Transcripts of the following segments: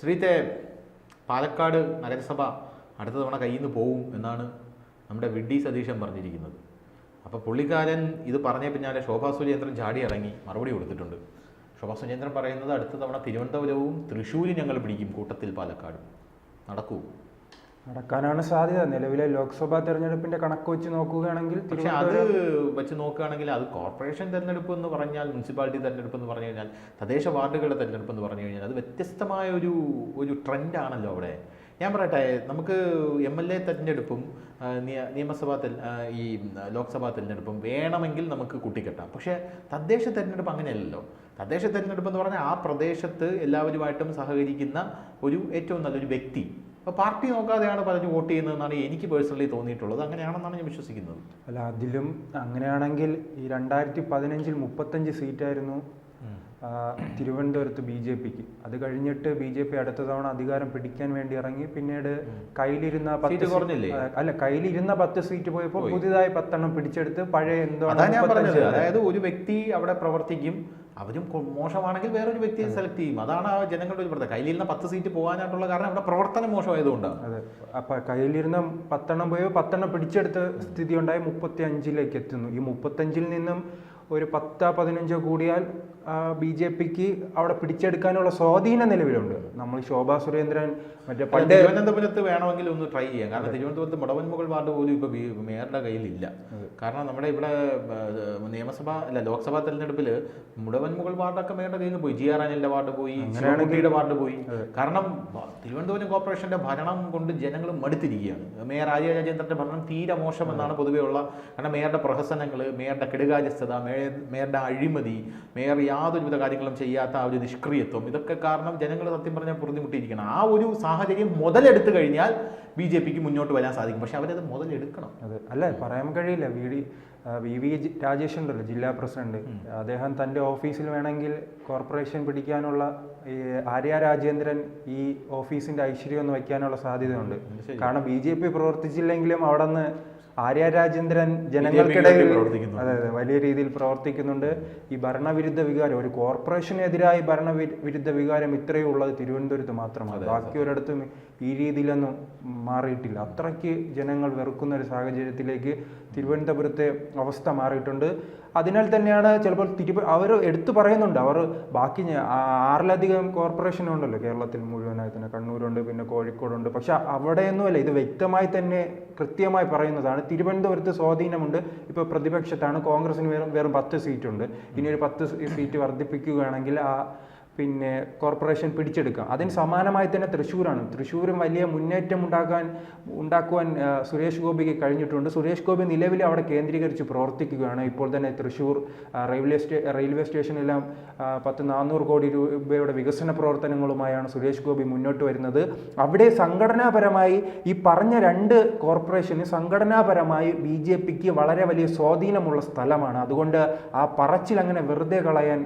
ശ്രീത്തെ പാലക്കാട് നഗരസഭ അടുത്ത തവണ കയ്യിൽ നിന്ന് പോവും എന്നാണ് നമ്മുടെ വിഡ്ഡി സതീശൻ പറഞ്ഞിരിക്കുന്നത്. അപ്പോൾ പുള്ളിക്കാരൻ ഇത് പറഞ്ഞ പിന്നാലെ ശോഭാ സുരേന്ദ്രൻ ചാടി ഇറങ്ങി മറുപടി കൊടുത്തിട്ടുണ്ട്. ശോഭാ സുരേന്ദ്രൻ പറയുന്നത് അടുത്ത തവണ തിരുവനന്തപുരവും തൃശ്ശൂരും ഞങ്ങൾ പിടിക്കും കൂട്ടത്തിൽ പാലക്കാടും. നടക്കൂ. നടക്കാനാണ് സാധ്യത. നിലവിലെ ലോക്സഭാ തെരഞ്ഞെടുപ്പിന്റെ കണക്ക് വെച്ച് നോക്കുകയാണെങ്കിൽ പക്ഷെ അത് വെച്ച് നോക്കുകയാണെങ്കിൽ അത് കോർപ്പറേഷൻ തെരഞ്ഞെടുപ്പ് എന്ന് പറഞ്ഞാൽ മുനിസിപ്പാലിറ്റി തെരഞ്ഞെടുപ്പ് എന്ന് പറഞ്ഞു കഴിഞ്ഞാൽ തദ്ദേശ വാർഡുകളുടെ തെരഞ്ഞെടുപ്പ് എന്ന് പറഞ്ഞു കഴിഞ്ഞാൽ അത് വ്യത്യസ്തമായ ഒരു ഒരു ട്രെൻഡാണല്ലോ അവിടെ. ഞാൻ പറയട്ടെ നമുക്ക് എം എൽ എ തെരഞ്ഞെടുപ്പും നിയമസഭാ ഈ ലോക്സഭാ തെരഞ്ഞെടുപ്പും വേണമെങ്കിൽ നമുക്ക് കൂട്ടിക്കെട്ടാം. പക്ഷേ തദ്ദേശ തെരഞ്ഞെടുപ്പ് അങ്ങനെയല്ലല്ലോ. തദ്ദേശ തെരഞ്ഞെടുപ്പ് എന്ന് പറഞ്ഞാൽ ആ പ്രദേശത്ത് എല്ലാവരുമായിട്ടും സഹകരിക്കുന്ന ഒരു ഏറ്റവും നല്ലൊരു വ്യക്തി അപ്പോൾ പാർട്ടി നോക്കാതെയാണ് പലരും വോട്ട് ചെയ്യുന്നതെന്നാണ് എനിക്ക് പേഴ്സണലി തോന്നിയിട്ടുള്ളത്. അങ്ങനെയാണെന്നാണ് ഞാൻ വിശ്വസിക്കുന്നത്. അല്ല അതിലും അങ്ങനെയാണെങ്കിൽ ഈ രണ്ടായിരത്തി പതിനഞ്ചിൽ മുപ്പത്തഞ്ച് സീറ്റായിരുന്നു തിരുവനന്തപുരത്ത് ബി ജെ പിക്ക്. അത് കഴിഞ്ഞിട്ട് ബി ജെ പി അടുത്ത തവണ അധികാരം പിടിക്കാൻ വേണ്ടി ഇറങ്ങി പിന്നീട് കയ്യിലിരുന്ന പത്ത് കുറഞ്ഞില്ലേ? അല്ല കയ്യിലിരുന്ന പത്ത് സീറ്റ് പോയപ്പോൾ പുതിയതായി പത്തെണ്ണം പിടിച്ചെടുത്ത് പഴയ എന്തോ അതായത് ഒരു വ്യക്തി അവിടെ പ്രവർത്തിക്കും അവരും മോശമാണെങ്കിൽ വേറൊരു വ്യക്തിയെ സെലക്ട് ചെയ്യും. അതാണ് ആ ജനങ്ങളുടെ ഒരു പ്രത്യേകത. കയ്യിലിരുന്ന പത്ത് സീറ്റ് പോകാനായിട്ടുള്ള കാരണം അവിടെ പ്രവർത്തനം മോശമായതുകൊണ്ടാണ്. അതെ. അപ്പൊ കയ്യിലിരുന്ന പത്തെണ്ണം പോയോ പത്തെണ്ണം പിടിച്ചെടുത്ത സ്ഥിതി ഉണ്ടായി മുപ്പത്തി അഞ്ചിലേക്ക് എത്തുന്നു. ഈ മുപ്പത്തഞ്ചിൽ നിന്നും ഒരു പത്തോ പതിനഞ്ചോ കൂടിയാൽ ബി ജെ പിക്ക് അവിടെ പിടിച്ചെടുക്കാനുള്ള സ്വാധീന നിലവിലുണ്ട്. നമ്മൾ ശോഭാ സുരേന്ദ്രൻ മറ്റേ പണ്ട് തിരുവനന്തപുരത്ത് വേണമെങ്കിൽ ഒന്ന് ട്രൈ ചെയ്യാം. കാരണം തിരുവനന്തപുരത്ത് മുടവൻമുകൾ വാർഡ് പോലും ഇപ്പൊ മേയറുടെ കയ്യിലില്ല. കാരണം നമ്മുടെ ഇവിടെ നിയമസഭ അല്ല ലോക്സഭാ തെരഞ്ഞെടുപ്പിൽ മുടവൻമുകൾ വാർഡൊക്കെ മേയറുടെ കയ്യിൽ നിന്ന് പോയി. ജി ആർ അനിലിന്റെ വാർഡ് പോയി ശിവകുട്ടിയുടെ വാർഡ് പോയി. കാരണം തിരുവനന്തപുരം കോർപ്പറേഷന്റെ ഭരണം കൊണ്ട് ജനങ്ങൾ മടുത്തിരിക്കുകയാണ്. മേയർ ആര്യ രാജേന്ദ്രന്റെ ഭരണം തീരെ മോശമെന്നാണ് പൊതുവെയുള്ള കാരണം മേയറുടെ പ്രഹസനങ്ങൾ മേയറുടെ കെടുകാര്യസ്ഥത മേയറുടെ അഴിമതി മേയർ യാതൊരുവിധ കാര്യങ്ങളും ചെയ്യാത്ത ആ ഒരു നിഷ്ക്രിയത്വം. ഇതൊക്കെ കാരണം ജനങ്ങൾ സത്യം പറഞ്ഞാൽ പൊറുതിമുട്ടിയിരിക്കണം ആ ഒരു സാഹചര്യം മുതലെടുത്തു കഴിഞ്ഞാൽ ബി ജെ പിക്ക് മുന്നോട്ട് വരാൻ സാധിക്കും. പക്ഷെ അവരത് മുതലെടുക്കണം. അത്. അല്ല പറയാൻ കഴിയില്ല. V D V V Rajesh ഉണ്ടല്ലോ ജില്ലാ പ്രസിഡന്റ്. അദ്ദേഹം തന്റെ ഓഫീസിൽ വേണമെങ്കിൽ കോർപ്പറേഷൻ പിടിക്കാനുള്ള ഈ ആര്യ രാജേന്ദ്രൻ ഈ ഓഫീസിന്റെ ഐശ്വര്യം ഒന്ന് വയ്ക്കാനുള്ള സാധ്യതയുണ്ട്. കാരണം ബി ജെ പി പ്രവർത്തിച്ചില്ലെങ്കിലും അവിടെ നിന്ന് ആര്യ രാജേന്ദ്രൻ ജനങ്ങൾക്കിടയിൽ. അതെ അതെ വലിയ രീതിയിൽ പ്രവർത്തിക്കുന്നുണ്ട്. ഈ ഭരണവിരുദ്ധ വികാരം ഒരു കോർപ്പറേഷനെതിരായി ഭരണവിരുദ്ധ വികാരം ഇത്രയേ ഉള്ളത് തിരുവനന്തപുരത്ത് മാത്രമാണ്. ബാക്കി ഒരിടത്തും ഈ രീതിയിലൊന്നും മാറിയിട്ടില്ല. അത്രയ്ക്ക് ജനങ്ങൾ വെറുക്കുന്ന ഒരു സാഹചര്യത്തിലേക്ക് തിരുവനന്തപുരത്തെ അവസ്ഥ മാറിയിട്ടുണ്ട്. അതിനാൽ തന്നെയാണ് ചിലപ്പോൾ തിരുവ അവർ എടുത്തു പറയുന്നുണ്ട്. അവർ ബാക്കി ആറിലധികം കോർപ്പറേഷൻ ഉണ്ടല്ലോ കേരളത്തിൽ മുഴുവനായി തന്നെ. കണ്ണൂരുണ്ട് പിന്നെ കോഴിക്കോടുണ്ട്. പക്ഷെ അവിടെയൊന്നുമല്ല. ഇത് വ്യക്തമായി തന്നെ കൃത്യമായി പറയുന്നതാണ്. തിരുവനന്തപുരത്ത് സ്വാധീനമുണ്ട്. ഇപ്പോൾ പ്രതിപക്ഷത്താണ്. കോൺഗ്രസിന് വെറും വെറും പത്ത് സീറ്റുണ്ട്. ഇനി ഒരു പത്ത് സീറ്റ് വർദ്ധിപ്പിക്കുകയാണെങ്കിൽ ആ പിന്നെ കോർപ്പറേഷൻ പിടിച്ചെടുക്കുക അതിന് സമാനമായി തന്നെ തൃശ്ശൂരാണ്. തൃശ്ശൂരും വലിയ മുന്നേറ്റം ഉണ്ടാക്കാൻ ഉണ്ടാക്കുവാൻ സുരേഷ് ഗോപിക്ക് കഴിഞ്ഞിട്ടുണ്ട്. സുരേഷ് ഗോപി നിലവിൽ അവിടെ കേന്ദ്രീകരിച്ച് പ്രവർത്തിക്കുകയാണ്. ഇപ്പോൾ തന്നെ തൃശ്ശൂർ റെയിൽവേ സ്റ്റേ റെയിൽവേ സ്റ്റേഷനെല്ലാം പത്ത് നാനൂറ് കോടി രൂപയുടെ വികസന പ്രവർത്തനങ്ങളുമായാണ് സുരേഷ് ഗോപി മുന്നോട്ട് വരുന്നത്. അവിടെ സംഘടനാപരമായി ഈ പറഞ്ഞ രണ്ട് കോർപ്പറേഷന് സംഘടനാപരമായി ബി ജെ പിക്ക് വളരെ വലിയ സ്വാധീനമുള്ള സ്ഥലമാണ്. അതുകൊണ്ട് ആ പറച്ചിൽ അങ്ങനെ വെറുതെ കളയാൻ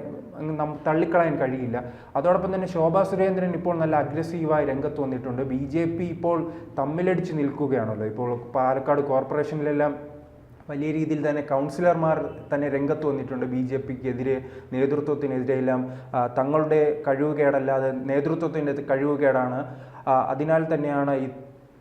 തള്ളിക്കളയാൻ കഴിയില്ല. അതോടൊപ്പം തന്നെ ശോഭാ സുരേന്ദ്രൻ ഇപ്പോൾ നല്ല അഗ്രസീവായി രംഗത്ത് വന്നിട്ടുണ്ട്. ബി ജെ പി ഇപ്പോൾ തമ്മിലടിച്ച് നിൽക്കുകയാണല്ലോ. ഇപ്പോൾ പാലക്കാട് കോർപ്പറേഷനിലെല്ലാം വലിയ രീതിയിൽ തന്നെ കൗൺസിലർമാർ തന്നെ രംഗത്ത് വന്നിട്ടുണ്ട്. ബി ജെ പിക്കെതിരെ നേതൃത്വത്തിനെതിരെ എല്ലാം തങ്ങളുടെ കഴിവുകേടല്ലാതെ നേതൃത്വത്തിന്റെ കഴിവുകേടാണ്. അതിനാൽ തന്നെയാണ് ഈ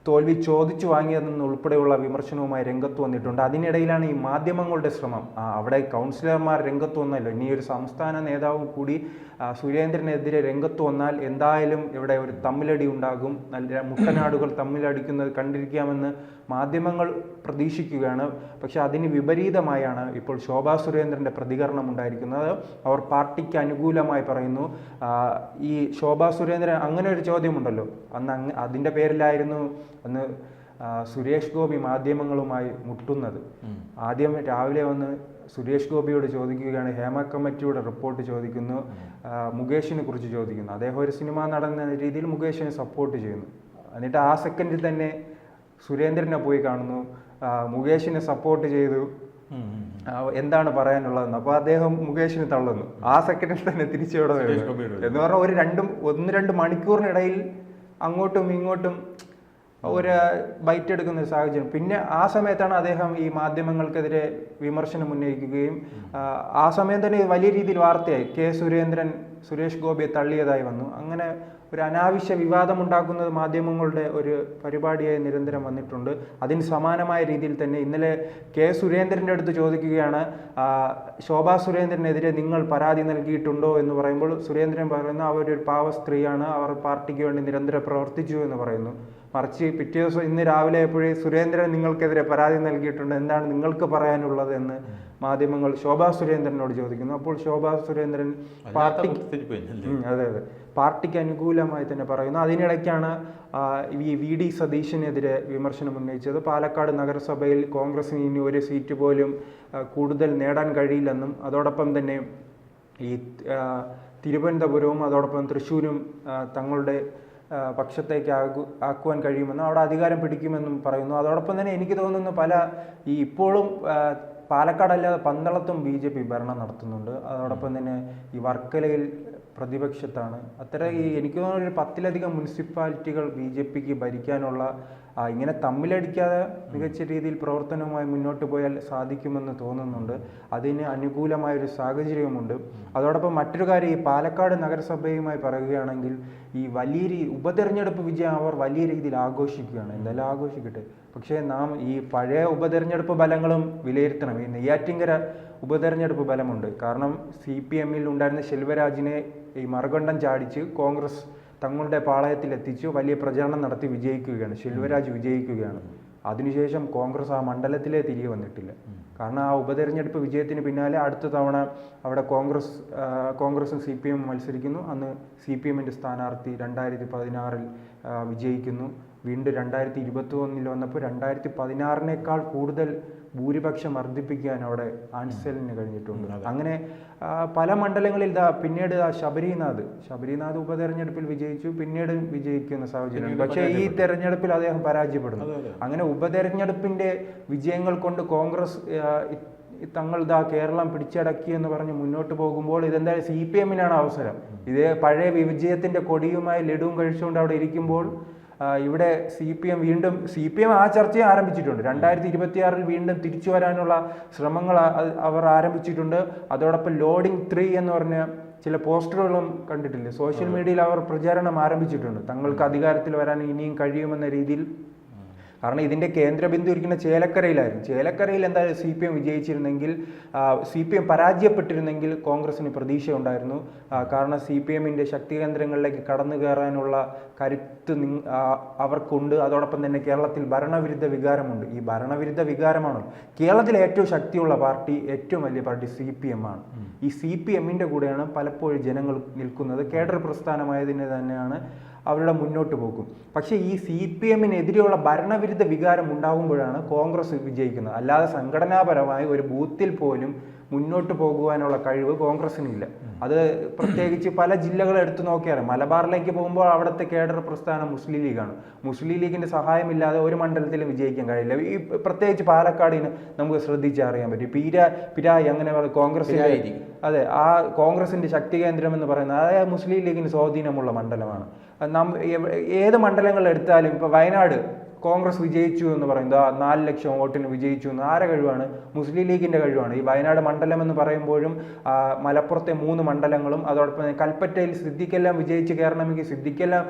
തോൽവി ചോദിച്ചു വാങ്ങിയതെന്ന് ഉൾപ്പെടെയുള്ള വിമർശനവുമായി രംഗത്ത് വന്നിട്ടുണ്ട്. അതിനിടയിലാണ് ഈ മാധ്യമങ്ങളുടെ ശ്രമം. അവിടെ കൗൺസിലർമാർ രംഗത്ത് വന്നല്ലോ. ഇനി ഒരു സംസ്ഥാന നേതാവും കൂടി സുരേന്ദ്രനെതിരെ രംഗത്ത് വന്നാൽ എന്തായാലും ഇവിടെ ഒരു തമ്മിലടി ഉണ്ടാകും. നല്ല മുട്ടനാടുകൾ തമ്മിലടിക്കുന്നത് കണ്ടിരിക്കാമെന്ന് മാധ്യമങ്ങൾ പ്രതീക്ഷിക്കുകയാണ്. പക്ഷെ അതിന് വിപരീതമായാണ് ഇപ്പോൾ ശോഭാ സുരേന്ദ്രന്റെ പ്രതികരണം ഉണ്ടായിരിക്കുന്നത്. അവർ പാർട്ടിക്ക് അനുകൂലമായി പറയുന്നു ഈ ശോഭാ സുരേന്ദ്രൻ അങ്ങനെ ഒരു ചോദ്യമുണ്ടല്ലോ. അന്ന് അതിന്റെ പേരിലായിരുന്നു അന്ന് സുരേഷ് ഗോപി മാധ്യമങ്ങളുമായി മുട്ടുന്നത്. ആദ്യം രാവിലെ വന്ന് സുരേഷ് ഗോപിയോട് ചോദിക്കുകയാണ് ഹേമ കമ്മിറ്റിയുടെ റിപ്പോർട്ട് ചോദിക്കുന്നു മുകേഷിനെ കുറിച്ച് ചോദിക്കുന്നു. അദ്ദേഹം ഒരു സിനിമ നടന്ന രീതിയിൽ മുകേഷിനെ സപ്പോർട്ട് ചെയ്യുന്നു. എന്നിട്ട് ആ സെക്കൻഡിൽ തന്നെ സുരേന്ദ്രനെ പോയി കാണുന്നു. മുകേഷിനെ സപ്പോർട്ട് ചെയ്തു. എന്താണ് പറയാനുള്ളതെന്ന്. അപ്പോൾ അദ്ദേഹം മുകേഷിന് തള്ളുന്നു. ആ സെക്കൻഡിൽ തന്നെ തിരിച്ചു എന്ന് പറഞ്ഞാൽ ഒരു രണ്ടും ഒന്ന് രണ്ട് മണിക്കൂറിനിടയിൽ അങ്ങോട്ടും ഇങ്ങോട്ടും ഒരു ബൈറ്റ് എടുക്കുന്ന ഒരു സാഹചര്യം. പിന്നെ ആ സമയത്താണ് അദ്ദേഹം ഈ മാധ്യമങ്ങൾക്കെതിരെ വിമർശനം ഉന്നയിക്കുകയും ആ, സമയം തന്നെ വലിയ രീതിയിൽ വാർത്തയായി. കെ സുരേന്ദ്രൻ സുരേഷ് ഗോപിയെ തള്ളിയതായി വന്നു. അങ്ങനെ ഒരു അനാവശ്യ വിവാദം ഉണ്ടാക്കുന്നത് മാധ്യമങ്ങളുടെ ഒരു പരിപാടിയായി നിരന്തരം വന്നിട്ടുണ്ട്. അതിന് സമാനമായ രീതിയിൽ തന്നെ ഇന്നലെ കെ സുരേന്ദ്രന്റെ അടുത്ത് ചോദിക്കുകയാണ് ശോഭാ സുരേന്ദ്രനെതിരെ നിങ്ങൾ പരാതി നൽകിയിട്ടുണ്ടോ എന്ന് പറയുമ്പോൾ സുരേന്ദ്രൻ പറയുന്നു അവരൊരു പാവ സ്ത്രീയാണ്. അവർ പാർട്ടിക്ക് വേണ്ടി നിരന്തരം പ്രവർത്തിച്ചു എന്ന് പറയുന്നു. മറിച്ച് പിറ്റേ ദിവസം ഇന്ന് രാവിലെ എപ്പോഴേ സുരേന്ദ്രൻ നിങ്ങൾക്കെതിരെ പരാതി നൽകിയിട്ടുണ്ട്. എന്താണ് നിങ്ങൾക്ക് പറയാനുള്ളത് എന്ന് മാധ്യമങ്ങൾ ശോഭാ സുരേന്ദ്രനോട് ചോദിക്കുന്നു. അപ്പോൾ ശോഭാ സുരേന്ദ്രൻ പാർട്ടി അതെ അതെ. പാർട്ടിക്ക് അനുകൂലമായി തന്നെ പറയുന്നു. അതിനിടയ്ക്കാണ് ഈ വി ഡി സതീശനെതിരെ വിമർശനം ഉന്നയിച്ചത്. പാലക്കാട് നഗരസഭയിൽ കോൺഗ്രസിന് ഇനി ഒരു സീറ്റ് പോലും കൂടുതൽ നേടാൻ കഴിയില്ലെന്നും അതോടൊപ്പം തന്നെ ഈ തിരുവനന്തപുരവും അതോടൊപ്പം തൃശ്ശൂരും തങ്ങളുടെ പക്ഷത്തേക്ക് ആകു ആക്കുവാൻ കഴിയുമെന്നും അവിടെ അധികാരം പിടിക്കുമെന്നും പറയുന്നു. അതോടൊപ്പം തന്നെ എനിക്ക് തോന്നുന്നു പല ഈ ഇപ്പോഴും പാലക്കാടല്ലാതെ പന്തളത്തും ബി ജെ പി ഭരണം നടത്തുന്നുണ്ട്. അതോടൊപ്പം തന്നെ ഈ വർക്കലയിൽ പ്രതിപക്ഷത്താണ്. അത്ര ഈ എനിക്ക് തോന്നുന്നു ഒരു പത്തിലധികം മുനിസിപ്പാലിറ്റികൾ ബി ജെ പിക്ക് ഭരിക്കാനുള്ള ഇങ്ങനെ തമ്മിലടിക്കാതെ മികച്ച രീതിയിൽ പ്രവർത്തനവുമായി മുന്നോട്ട് പോയാൽ സാധിക്കുമെന്ന് തോന്നുന്നുണ്ട്. അതിന് അനുകൂലമായ ഒരു സാഹചര്യമുണ്ട് അതോടൊപ്പം മറ്റൊരു കാര്യം ഈ പാലക്കാട് നഗരസഭയുമായി പറയുകയാണെങ്കിൽ ഈ വലിയ രീതി ഉപതെരഞ്ഞെടുപ്പ് വിജയം അവർ വലിയ രീതിയിൽ ആഘോഷിക്കുകയാണ്. എന്തായാലും ആഘോഷിക്കട്ടെ? പക്ഷേ നാം ഈ പഴയ ഉപതെരഞ്ഞെടുപ്പ് ഫലങ്ങളും വിലയിരുത്തണം. ഈ നെയ്യാറ്റിങ്കര ഉപതെരഞ്ഞെടുപ്പ് ഫലമുണ്ട്. കാരണം സി പി എമ്മിൽ ഉണ്ടായിരുന്ന ശെൽവരാജിനെ ഈ മറുകണ്ഠം ചാടിച്ച് കോൺഗ്രസ് തങ്ങളുടെ പാളയത്തിൽ എത്തിച്ചു വലിയ പ്രചരണം നടത്തി വിജയിക്കുകയാണ് ശെൽവരാജ് വിജയിക്കുകയാണ്. അതിനുശേഷം കോൺഗ്രസ് ആ മണ്ഡലത്തിലേ തിരികെ വന്നിട്ടില്ല. കാരണം ആ ഉപതെരഞ്ഞെടുപ്പ് വിജയത്തിന് പിന്നാലെ അടുത്ത തവണ അവിടെ കോൺഗ്രസ് കോൺഗ്രസും സി പി എമ്മും മത്സരിക്കുന്നു. അന്ന് സി പി എമ്മിന്റെ സ്ഥാനാർത്ഥി രണ്ടായിരത്തി പതിനാറിൽ വിജയിക്കുന്നു. വീണ്ടും രണ്ടായിരത്തി ഇരുപത്തി ഒന്നിൽ വന്നപ്പോൾ രണ്ടായിരത്തി പതിനാറിനേക്കാൾ കൂടുതൽ ഭൂരിപക്ഷം വർദ്ധിപ്പിക്കാൻ അവിടെ ആൻസലിന് കഴിഞ്ഞിട്ടുണ്ട്. അങ്ങനെ പല മണ്ഡലങ്ങളിൽ ഇതാ പിന്നീട് ആ ശബരിനാഥ് ശബരിനാഥ് ഉപതെരഞ്ഞെടുപ്പിൽ വിജയിച്ചു പിന്നീട് വിജയിക്കുന്ന സാഹചര്യം പക്ഷേ ഈ തെരഞ്ഞെടുപ്പിൽ അദ്ദേഹം പരാജയപ്പെടുന്നു. അങ്ങനെ ഉപതെരഞ്ഞെടുപ്പിന്റെ വിജയങ്ങൾ കൊണ്ട് കോൺഗ്രസ് തങ്ങൾ ഇതാ കേരളം പിടിച്ചടക്കി എന്ന് പറഞ്ഞ് മുന്നോട്ട് പോകുമ്പോൾ ഇതെന്തായാലും സി പി എമ്മിനാണ് അവസരം. ഇതേ പഴയ വിജയത്തിന്റെ കൊടിയുമായി ലഡുവും കഴിച്ചുകൊണ്ട് അവിടെ ഇരിക്കുമ്പോൾ ഇവിടെ സി പി എം വീണ്ടും സി പി എം ആ ചർച്ചയും ആരംഭിച്ചിട്ടുണ്ട്. രണ്ടായിരത്തി ഇരുപത്തിയാറിൽ വീണ്ടും തിരിച്ചു വരാനുള്ള ശ്രമങ്ങൾ അവർ ആരംഭിച്ചിട്ടുണ്ട്. അതോടൊപ്പം ലോഡിംഗ് ത്രീ എന്ന് പറഞ്ഞ ചില പോസ്റ്ററുകളും കണ്ടിട്ടില്ലേ? സോഷ്യൽ മീഡിയയിൽ അവർ പ്രചാരണം ആരംഭിച്ചിട്ടുണ്ട്. തങ്ങൾക്ക് അധികാരത്തിൽ വരാൻ ഇനിയും കഴിയുമെന്ന രീതിയിൽ. കാരണം ഇതിന്റെ കേന്ദ്രബിന്ദു ഇരിക്കുന്ന ചേലക്കരയിലായിരുന്നു. ചേലക്കരയിൽ എന്തായാലും സി പി എം വിജയിച്ചിരുന്നെങ്കിൽ സി പി എം പരാജയപ്പെട്ടിരുന്നെങ്കിൽ കോൺഗ്രസിന് പ്രതീക്ഷ ഉണ്ടായിരുന്നു കാരണം സി പി എമ്മിന്റെ ശക്തി കേന്ദ്രങ്ങളിലേക്ക് കടന്നു കയറാനുള്ള കരുത്ത് നി അവർക്കുണ്ട്. അതോടൊപ്പം തന്നെ കേരളത്തിൽ ഭരണവിരുദ്ധ വികാരമുണ്ട്. ഈ ഭരണവിരുദ്ധ വികാരമാണ് കേരളത്തിലെ ഏറ്റവും ശക്തിയുള്ള പാർട്ടി ഏറ്റവും വലിയ പാർട്ടി സി പി എം ആണ്. ഈ സി പി എമ്മിന്റെ കൂടെയാണ് പലപ്പോഴും ജനങ്ങൾ നിൽക്കുന്നത്. കേഡർ പ്രസ്ഥാനമായതിന് തന്നെയാണ് അവരുടെ മുന്നോട്ട് പോകും. പക്ഷേ ഈ സി പി എമ്മിനെതിരെയുള്ള ഭരണവിരുദ്ധ വികാരം ഉണ്ടാകുമ്പോഴാണ് കോൺഗ്രസ് വിജയിക്കുന്നത്. അല്ലാതെ സംഘടനാപരമായി ഒരു ബൂത്തിൽ പോലും മുന്നോട്ട് പോകുവാനുള്ള കഴിവ് കോൺഗ്രസിനില്ല അത് പ്രത്യേകിച്ച് പല ജില്ലകൾ എടുത്തു നോക്കിയാൽ മലബാറിലേക്ക് പോകുമ്പോൾ അവിടുത്തെ കേഡർ പ്രസ്ഥാനം മുസ്ലിം ലീഗാണ്. മുസ്ലിം ലീഗിന്റെ സഹായമില്ലാതെ ഒരു മണ്ഡലത്തിലും വിജയിക്കാൻ കഴിയില്ല. ഈ പ്രത്യേകിച്ച് പാലക്കാടിന് നമുക്ക് ശ്രദ്ധിച്ചറിയാൻ പറ്റും. പീര പിരായി അങ്ങനെ കോൺഗ്രസ്. അതെ ആ കോൺഗ്രസിന്റെ ശക്തി കേന്ദ്രം എന്ന് പറയുന്നത് അതായത് മുസ്ലിം ലീഗിന് സ്വാധീനമുള്ള മണ്ഡലമാണ്. നാം ഏത് മണ്ഡലങ്ങൾ എടുത്താലും ഇപ്പൊ വയനാട് കോൺഗ്രസ് വിജയിച്ചു എന്ന് പറയുന്നത് നാല് ലക്ഷം വോട്ടിന് വിജയിച്ചു എന്ന് ആരെ കഴിവാണ്? മുസ്ലിം ലീഗിന്റെ കഴിവാണ്. ഈ വയനാട് മണ്ഡലം എന്ന് പറയുമ്പോഴും മലപ്പുറത്തെ മൂന്ന് മണ്ഡലങ്ങളും അതോടൊപ്പം കൽപ്പറ്റയിൽ സിദ്ദിഖെല്ലാം വിജയിച്ച് കയറണമെങ്കിൽ സിദ്ദിഖെല്ലാം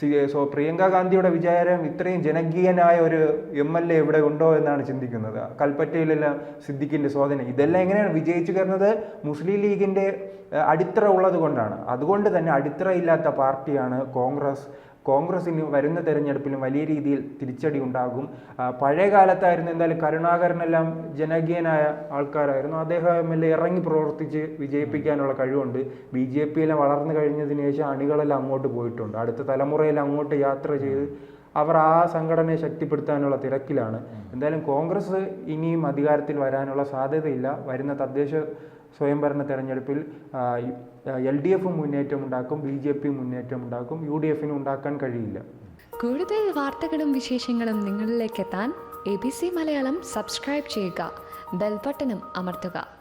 സി- പ്രിയങ്ക ഗാന്ധിയുടെ വിചാരം ഇത്രയും ജനകീയനായ ഒരു എം എൽ എ ഇവിടെ ഉണ്ടോ എന്നാണ് ചിന്തിക്കുന്നത്. കൽപ്പറ്റയിലെല്ലാം സിദ്ദിഖിന്റെ സ്വാധീനം. ഇതെല്ലാം എങ്ങനെയാണ് വിജയിച്ചു കയറുന്നത്? മുസ്ലിം ലീഗിന്റെ അടിത്തറ ഉള്ളത് കൊണ്ടാണ്. അതുകൊണ്ട് തന്നെ അടിത്തറയില്ലാത്ത പാർട്ടിയാണ് കോൺഗ്രസ്. കോൺഗ്രസിന് വരുന്ന തെരഞ്ഞെടുപ്പിലും വലിയ രീതിയിൽ തിരിച്ചടി ഉണ്ടാകും പഴയ കാലത്തായിരുന്നു എന്തായാലും കരുണാകരനെല്ലാം ജനകീയനായ ആൾക്കാരായിരുന്നു. അദ്ദേഹം എം എൽ എ ഇറങ്ങി പ്രവർത്തിച്ച് വിജയിപ്പിക്കാനുള്ള കഴിവുണ്ട്. ബി ജെ പിയിലെ വളർന്നു കഴിഞ്ഞതിന് ശേഷം അണികളെല്ലാം അങ്ങോട്ട് പോയിട്ടുണ്ട്. അടുത്ത തലമുറയിൽ അങ്ങോട്ട് യാത്ര ചെയ്ത് അവർ ആ സംഘടനയെ ശക്തിപ്പെടുത്താനുള്ള തിരക്കിലാണ്. എന്തായാലും കോൺഗ്രസ് ഇനിയും അധികാരത്തിൽ വരാനുള്ള സാധ്യതയില്ല. വരുന്ന തദ്ദേശ സ്വയംഭരണ തെരഞ്ഞെടുപ്പിൽ എൽ ഡി എഫും മുന്നേറ്റം ഉണ്ടാക്കും ബി ജെ പി മുന്നേറ്റം ഉണ്ടാക്കും യു ഡി എഫിനും ഉണ്ടാക്കാൻ കഴിയില്ല. കൂടുതൽ വാർത്തകളും വിശേഷങ്ങളും നിങ്ങളിലേക്ക് എത്താൻ A B C Malayalam subscribe ചെയ്യുക. ബെൽബട്ടനും അമർത്തുക.